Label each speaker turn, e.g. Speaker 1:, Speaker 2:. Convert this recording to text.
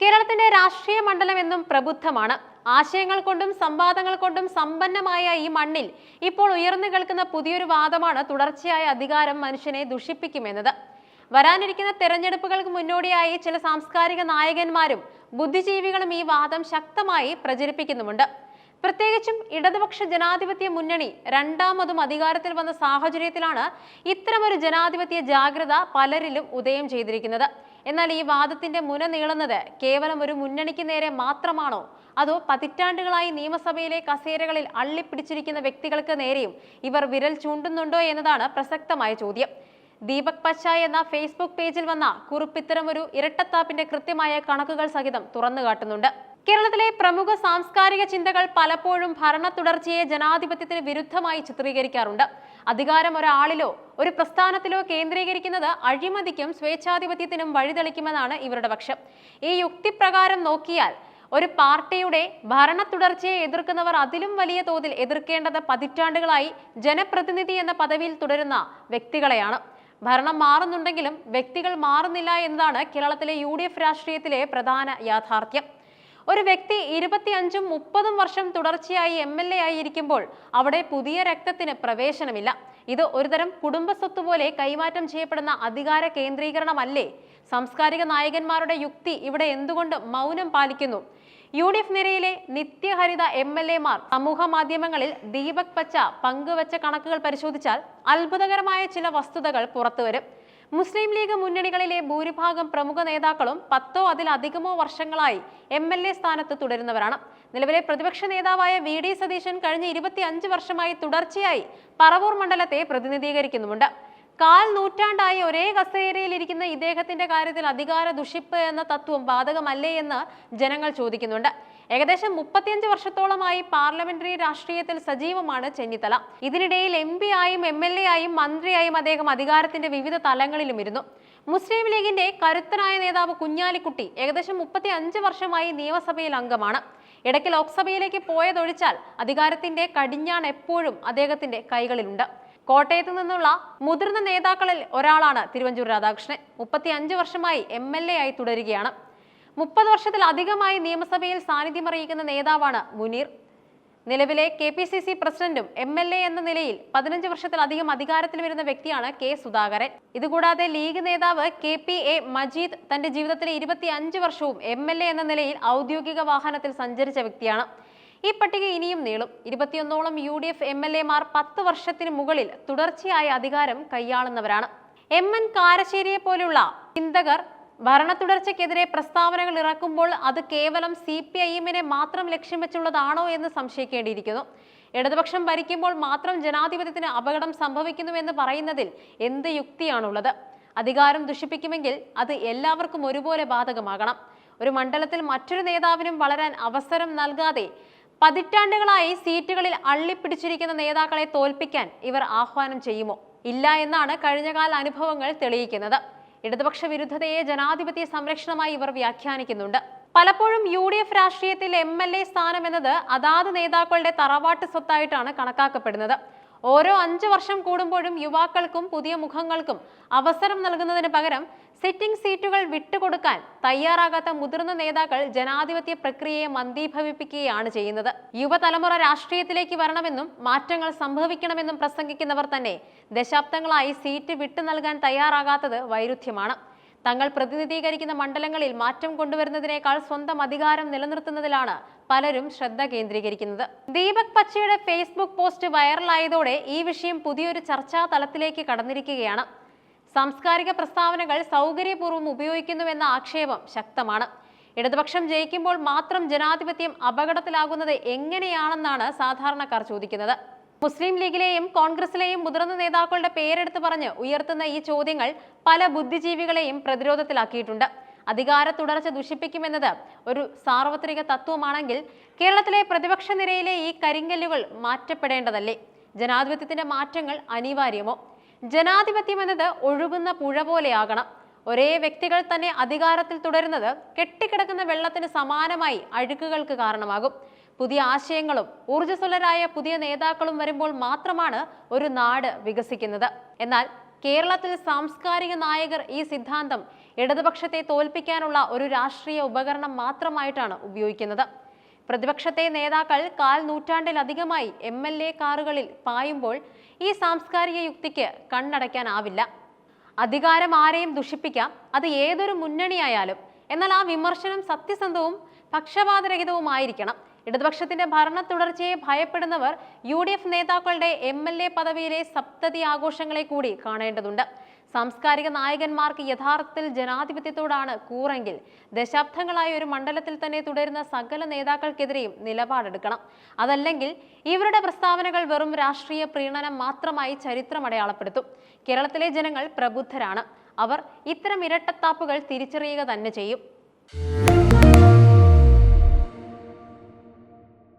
Speaker 1: കേരളത്തിന്റെ രാഷ്ട്രീയ മണ്ഡലം എന്നും പ്രബുദ്ധമാണ്. ആശയങ്ങൾ കൊണ്ടും സംവാദങ്ങൾ കൊണ്ടും സമ്പന്നമായ ഈ മണ്ണിൽ ഇപ്പോൾ ഉയർന്നു കേൾക്കുന്ന പുതിയൊരു വാദമാണ് തുടർച്ചയായ അധികാരം മനുഷ്യനെ ദുഷിപ്പിക്കുമെന്നത്. വരാനിരിക്കുന്ന തെരഞ്ഞെടുപ്പുകൾക്ക് മുന്നോടിയായി ചില സാംസ്കാരിക നായകന്മാരും ബുദ്ധിജീവികളും ഈ വാദം ശക്തമായി പ്രചരിപ്പിക്കുന്നുമുണ്ട്. പ്രത്യേകിച്ചും ഇടതുപക്ഷ ജനാധിപത്യ മുന്നണി രണ്ടാമതും അധികാരത്തിൽ വന്ന സാഹചര്യത്തിലാണ് ഇത്തരമൊരു ജനാധിപത്യ ജാഗ്രത പലരിലും ഉദയം ചെയ്തിരിക്കുന്നത്. എന്നാൽ ഈ വാദത്തിന്റെ മുന നീളുന്നത് കേവലം ഒരു മുന്നണിക്ക് നേരെ മാത്രമാണോ? അതോ പതിറ്റാണ്ടുകളായി നിയമസഭയിലെ കസേരകളിൽ അള്ളിപ്പിടിച്ചിരിക്കുന്ന വ്യക്തികൾക്ക് നേരെയും ഇവർ വിരൽ ചൂണ്ടുന്നുണ്ടോ എന്നതാണ് പ്രസക്തമായ ചോദ്യം. ദീപക് പച്ച എന്ന ഫേസ്ബുക്ക് പേജിൽ വന്ന കുറിപ്പ് ഒരു ഇരട്ടത്താപ്പിന്റെ കൃത്യമായ കണക്കുകൾ സഹിതം തുറന്നു കാട്ടുന്നുണ്ട് കേരളത്തിലെ പ്രമുഖ സാംസ്കാരിക ചിന്തകൾ പലപ്പോഴും ഭരണ തുടർച്ചയെ ജനാധിപത്യത്തിന് വിരുദ്ധമായി ചിത്രീകരിക്കാറുണ്ട്. അധികാരം ഒരാളിലോ ഒരു പ്രസ്ഥാനത്തിലോ കേന്ദ്രീകരിക്കുന്നത് അഴിമതിക്കും സ്വേച്ഛാധിപത്യത്തിനും വഴിതെളിക്കുമെന്നാണ് ഇവരുടെ പക്ഷം. ഈ യുക്തിപ്രകാരം നോക്കിയാൽ ഒരു പാർട്ടിയുടെ ഭരണ തുടർച്ചയെ എതിർക്കുന്നവർ അതിലും വലിയ തോതിൽ എതിർക്കേണ്ടത് പതിറ്റാണ്ടുകളായി ജനപ്രതിനിധി എന്ന പദവിയിൽ തുടരുന്ന വ്യക്തികളെയാണ്. ഭരണം മാറുന്നുണ്ടെങ്കിലും വ്യക്തികൾ മാറുന്നില്ല എന്നതാണ് കേരളത്തിലെ യു രാഷ്ട്രീയത്തിലെ പ്രധാന യാഥാർത്ഥ്യം. ഒരു വ്യക്തി ഇരുപത്തിയഞ്ചും മുപ്പതും വർഷം തുടർച്ചയായി എം എൽ എ ആയിരിക്കുമ്പോൾ അവിടെ പുതിയ രക്തത്തിന് പ്രവേശനമില്ല. ഇത് ഒരുതരം കുടുംബസ്വത്ത് പോലെ കൈമാറ്റം ചെയ്യപ്പെടുന്ന അധികാര കേന്ദ്രീകരണമല്ലേ? സാംസ്കാരിക നായകന്മാരുടെ യുക്തി ഇവിടെ എന്തുകൊണ്ട് മൗനം പാലിക്കുന്നു? യു ഡി എഫ് നിരയിലെ നിത്യഹരിത എം എൽ എമാർ സമൂഹ മാധ്യമങ്ങളിൽ ദീപക് പച്ച പങ്കുവച്ച കണക്കുകൾ പരിശോധിച്ചാൽ അത്ഭുതകരമായ ചില വസ്തുതകൾ പുറത്തുവരും. മുസ്ലിം ലീഗ് മുന്നണികളിലെ ഭൂരിഭാഗം പ്രമുഖ നേതാക്കളും പത്തോ അതിലധികമോ വർഷങ്ങളായി എം എൽ എ സ്ഥാനത്ത് തുടരുന്നവരാണ്. നിലവിലെ പ്രതിപക്ഷ നേതാവായ വി ഡി സതീശൻ കഴിഞ്ഞ ഇരുപത്തി അഞ്ച് വർഷമായി തുടർച്ചയായി പറവൂർ മണ്ഡലത്തെ പ്രതിനിധീകരിക്കുന്നുമുണ്ട്. കാൽ നൂറ്റാണ്ടായി ഒരേ കസേരയിലിരിക്കുന്ന ഇദ്ദേഹത്തിന്റെ കാര്യത്തിൽ അധികാര ദുഷിപ്പ് എന്ന തത്വം ബാധകമല്ലേ എന്ന് ജനങ്ങൾ ചോദിക്കുന്നുണ്ട്. ഏകദേശം മുപ്പത്തിയഞ്ച് വർഷത്തോളമായി പാർലമെന്ററി രാഷ്ട്രീയത്തിൽ സജീവമാണ് ചെന്നിത്തല. ഇതിനിടയിൽ എം പി ആയും എം എൽ എ ആയും മന്ത്രിയായും അദ്ദേഹം അധികാരത്തിന്റെ വിവിധ തലങ്ങളിലും ഇരുന്നു മുസ്ലിം ലീഗിന്റെ കരുത്തനായ നേതാവ് കുഞ്ഞാലിക്കുട്ടി ഏകദേശം മുപ്പത്തി അഞ്ച് വർഷമായി നിയമസഭയിൽ അംഗമാണ്. ഇടയ്ക്ക് ലോക്സഭയിലേക്ക് പോയതൊഴിച്ചാൽ അധികാരത്തിന്റെ കടിഞ്ഞാൺ എപ്പോഴും അദ്ദേഹത്തിന്റെ കൈകളിലുണ്ട്. കോട്ടയത്ത് നിന്നുള്ള മുതിർന്ന നേതാക്കളിൽ ഒരാളാണ് തിരുവഞ്ചൂർ രാധാകൃഷ്ണൻ. മുപ്പത്തി അഞ്ച് വർഷമായി എം ആയി തുടരുകയാണ്. മുപ്പത് വർഷത്തിലധികമായി നിയമസഭയിൽ സാന്നിധ്യം അറിയിക്കുന്ന നേതാവാണ് മുനീർ. നിലവിലെ കെ പി സി സി പ്രസിഡന്റും എം എൽ എ എന്ന നിലയിൽ പതിനഞ്ച് വർഷത്തിലധികം അധികാരത്തിൽ വരുന്ന വ്യക്തിയാണ് കെ സുധാകരൻ. ഇതുകൂടാതെ ലീഗ് നേതാവ് കെ പി എ മജീദ് തന്റെ ജീവിതത്തിലെ ഇരുപത്തി അഞ്ച് വർഷവും എം എൽ എ എന്ന നിലയിൽ ഔദ്യോഗിക വാഹനത്തിൽ സഞ്ചരിച്ച വ്യക്തിയാണ്. ഈ പട്ടിക ഇനിയും നീളും. ഇരുപത്തിയൊന്നോളം U D F M L എമാർ പത്ത് വർഷത്തിന് മുകളിൽ തുടർച്ചയായ അധികാരം കൈയാളുന്നവരാണ്. എം എൻ കാരശ്ശേരിയെ പോലുള്ള ചിന്തകർ ഭരണ തുടർച്ചയ്ക്കെതിരെ പ്രസ്താവനകൾ ഇറക്കുമ്പോൾ അത് കേവലം സി പി ഐ എമ്മിനെ മാത്രം ലക്ഷ്യം വെച്ചുള്ളതാണോ എന്ന് സംശയിക്കേണ്ടിയിരിക്കുന്നു. ഇടതുപക്ഷം ഭരിക്കുമ്പോൾ മാത്രം ജനാധിപത്യത്തിന് അപകടം സംഭവിക്കുന്നുവെന്ന് പറയുന്നതിൽ എന്ത് യുക്തിയാണുള്ളത്? അധികാരം ദുഷിപ്പിക്കുമെങ്കിൽ അത് എല്ലാവർക്കും ഒരുപോലെ ബാധകമാകണം. ഒരു മണ്ഡലത്തിൽ മറ്റൊരു നേതാവിനും വളരാൻ അവസരം നൽകാതെ പതിറ്റാണ്ടുകളായി സീറ്റുകളിൽ അള്ളിപ്പിടിച്ചിരിക്കുന്ന നേതാക്കളെ തോൽപ്പിക്കാൻ ഇവർ ആഹ്വാനം ചെയ്യുമോ? ഇല്ല എന്നാണ് കഴിഞ്ഞകാല അനുഭവങ്ങൾ തെളിയിക്കുന്നത്. ഇടതുപക്ഷ വിരുദ്ധതയെ ജനാധിപത്യ സംരക്ഷണമായി ഇവർ വ്യാഖ്യാനിക്കുന്നുണ്ട്. പലപ്പോഴും യു ഡി എഫ് രാഷ്ട്രീയത്തിൽ എം എൽ എ സ്ഥാനം എന്നത് അതാത് നേതാക്കളുടെ തറവാട്ട് സ്വത്തായിട്ടാണ് കണക്കാക്കപ്പെടുന്നത്. ഓരോ അഞ്ച് വർഷം കൂടുമ്പോഴും യുവാക്കൾക്കും പുതിയ മുഖങ്ങൾക്കും അവസരം നൽകുന്നതിന് പകരം സിറ്റിംഗ് സീറ്റുകൾ വിട്ടുകൊടുക്കാൻ തയ്യാറാകാത്ത മുതിർന്ന നേതാക്കൾ ജനാധിപത്യ പ്രക്രിയയെ മന്ദീഭവിപ്പിക്കുകയാണ് ചെയ്യുന്നത്. യുവതലമുറ രാഷ്ട്രീയത്തിലേക്ക് വരണമെന്നും മാറ്റങ്ങൾ സംഭവിക്കണമെന്നും പ്രസംഗിക്കുന്നവർ തന്നെ ദശാബ്ദങ്ങളായി സീറ്റ് വിട്ടു നൽകാൻ തയ്യാറാകാത്തത് വൈരുദ്ധ്യമാണ്. തങ്ങൾ പ്രതിനിധീകരിക്കുന്ന മണ്ഡലങ്ങളിൽ മാറ്റം കൊണ്ടുവരുന്നതിനേക്കാൾ സ്വന്തം അധികാരം നിലനിർത്തുന്നതിലാണ് പലരും ശ്രദ്ധ കേന്ദ്രീകരിക്കുന്നത്. ദീപക് പച്ചയുടെ ഫേസ്ബുക്ക് പോസ്റ്റ് വൈറലായതോടെ ഈ വിഷയം പുതിയൊരു ചർച്ചാ തലത്തിലേക്ക് കടന്നിരിക്കുകയാണ്. സാംസ്കാരിക പ്രസ്താവനകൾ സൗകര്യപൂർവം ഉപയോഗിക്കുന്നുവെന്ന ആക്ഷേപം ശക്തമാണ്. ഇടതുപക്ഷം ജയിക്കുമ്പോൾ മാത്രം ജനാധിപത്യം അപകടത്തിലാകുന്നത് എങ്ങനെയാണെന്നാണ് സാധാരണക്കാർ ചോദിക്കുന്നത്. മുസ്ലിം ലീഗിലെയും കോൺഗ്രസിലെയും മുതിർന്ന നേതാക്കളുടെ പേരെടുത്ത് പറഞ്ഞ് ഉയർത്തുന്ന ഈ ചോദ്യങ്ങൾ പല ബുദ്ധിജീവികളെയും പ്രതിരോധത്തിലാക്കിയിട്ടുണ്ട്. അധികാര തുടർച്ച ദുഷിപ്പിക്കുമെന്നത് ഒരു സാർവത്രിക തത്വമാണെങ്കിൽ കേരളത്തിലെ പ്രതിപക്ഷ നിരയിലെ ഈ കരിങ്കല്ലുകൾ മാറ്റപ്പെടേണ്ടതല്ലേ? ജനാധിപത്യത്തിന്റെ മാറ്റങ്ങൾ അനിവാര്യമോ? ജനാധിപത്യം എന്നത് ഒഴുകുന്ന പുഴ പോലെയാകണം. ഒരേ വ്യക്തികൾ തന്നെ അധികാരത്തിൽ തുടരുന്നത് കെട്ടിക്കിടക്കുന്ന വെള്ളത്തിന് സമാനമായി അഴുക്കുകൾക്ക് കാരണമാകും. പുതിയ ആശയങ്ങളും ഊർജസ്വലരായ പുതിയ നേതാക്കളും വരുമ്പോൾ മാത്രമാണ് ഒരു നാട് വികസിക്കുന്നത്. എന്നാൽ കേരളത്തിൽ സാംസ്കാരിക നായകർ ഈ സിദ്ധാന്തം ഇടതുപക്ഷത്തെ തോൽപ്പിക്കാനുള്ള ഒരു രാഷ്ട്രീയ ഉപകരണം മാത്രമായിട്ടാണ് ഉപയോഗിക്കുന്നത്. പ്രതിപക്ഷത്തെ നേതാക്കൾ കാൽ നൂറ്റാണ്ടിലധികമായി എം എൽ എ കാറുകളിൽ പായുമ്പോൾ ഈ സാംസ്കാരിക യുക്തിക്ക് കണ്ണടയ്ക്കാനാവില്ല. അധികാരം ആരെയും ദുഷിപ്പിക്കാം അത് ഏതൊരു മുന്നണിയായാലും. എന്നാൽ ആ വിമർശനം സത്യസന്ധവും പക്ഷപാതരഹിതവുമായിരിക്കണം. ഇടതുപക്ഷത്തിന്റെ ഭരണ തുടർച്ചയെ ഭയപ്പെടുന്നവർ യു ഡി എഫ് നേതാക്കളുടെ എം എൽ എ പദവിയിലെ സപ്തതി ആഘോഷങ്ങളെ കൂടി കാണേണ്ടതുണ്ട്. സാംസ്കാരിക നായകന്മാർക്ക് യഥാർത്ഥത്തിൽ ജനാധിപത്യത്തോടാണ് കൂറെങ്കിൽ ദശാബ്ദങ്ങളായ ഒരു മണ്ഡലത്തിൽ തന്നെ തുടരുന്ന സകല നേതാക്കൾക്കെതിരെയും നിലപാടെടുക്കണം. അതല്ലെങ്കിൽ ഇവരുടെ പ്രസ്താവനകൾ വെറും രാഷ്ട്രീയ പ്രീണനം മാത്രമായി ചരിത്രം അടയാളപ്പെടുത്തും. കേരളത്തിലെ ജനങ്ങൾ പ്രബുദ്ധരാണ്. അവർ ഇത്തരം ഇരട്ടത്താപ്പുകൾ തിരിച്ചറിയുക തന്നെ ചെയ്യും.